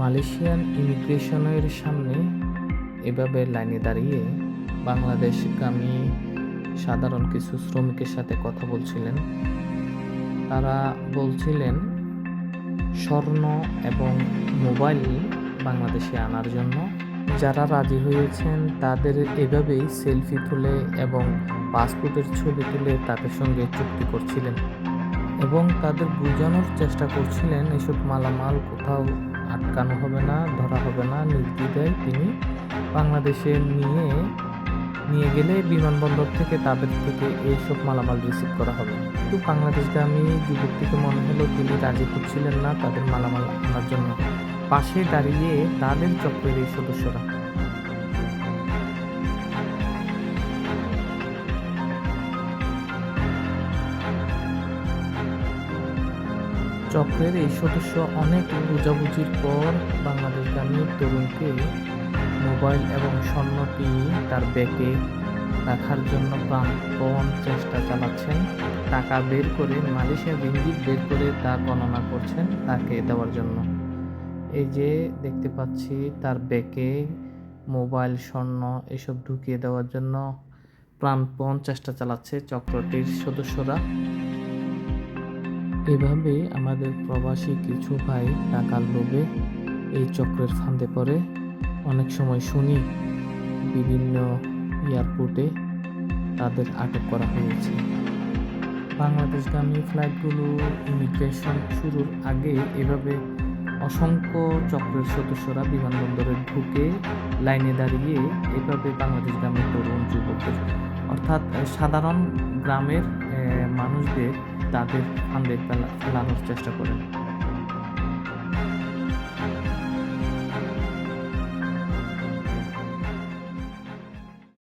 Malaysian ইমিগ্রেশনের সামনে এভাবে লাইনে দাঁড়িয়ে বাংলাদেশগামী সাধারণ কিছু শ্রমিকের সাথে কথা বলছিলেন। তারা বলছিলেন, স্বর্ণ এবং মোবাইল বাংলাদেশে আনার জন্য। যারা রাজি হয়েছেন, তাদের এভাবেই সেলফি তুলে এবং পাসপোর্টের ছবি তুলে তাদের সঙ্গে চুক্তি করছিলেন এবং তাদের বোঝানোর চেষ্টা করছিলেন, এসব মালামাল কোথাও আটকানো হবে না, ধরা হবে না, নির্দ্বিধায় তিনি বাংলাদেশে নিয়ে নিয়ে গেলে বিমানবন্দর থেকে তাদের থেকে এইসব মালামাল রিসিভ করা হবে। কিন্তু বাংলাদেশগামী যুবকটিকে মনে হলো তিনি রাজি করছিলেন না তাদের মালামাল আনার জন্য। পাশে দাঁড়িয়ে তাদের চক্রের এই সদস্যরা চক্রের এই সদস্য অনেক বোঝাবুঝির পর বাংলাদেশগামী তরুণকে মোবাইল এবং স্বর্ণটি তার ব্যাগে রাখার জন্য প্রাণপণ চেষ্টা চালাচ্ছেন। টাকা বের করে মালয়েশিয়া রিঙ্গিত বের করে তা গণনা করছেন তাকে দেওয়ার জন্য। এই যে দেখতে পাচ্ছি তার ব্যাগে মোবাইল, স্বর্ণ এসব ঢুকিয়ে দেওয়ার জন্য প্রাণপণ চেষ্টা চালাচ্ছে চক্রটির সদস্যরা। এভাবে আমাদের প্রবাসী কিছু ভাই টাকার লোভে এই চক্রের ফাঁদে পড়ে। অনেক সময় শুনি বিভিন্ন এয়ারপোর্টে তাদের আটক করা হয়েছে। বাংলাদেশগামী ফ্লাইটগুলো ইমিগ্রেশন শুরুর আগে এভাবে অসংখ্য চক্রের সদস্যরা বিমানবন্দরে ঢুকে লাইনে দাঁড়িয়ে এভাবে বাংলাদেশগামী তরুণ যুবকদের, অর্থাৎ সাধারণ গ্রামের মানুষদের তাদের ফান্দে ফেলা ফেলানোর চেষ্টা করেন।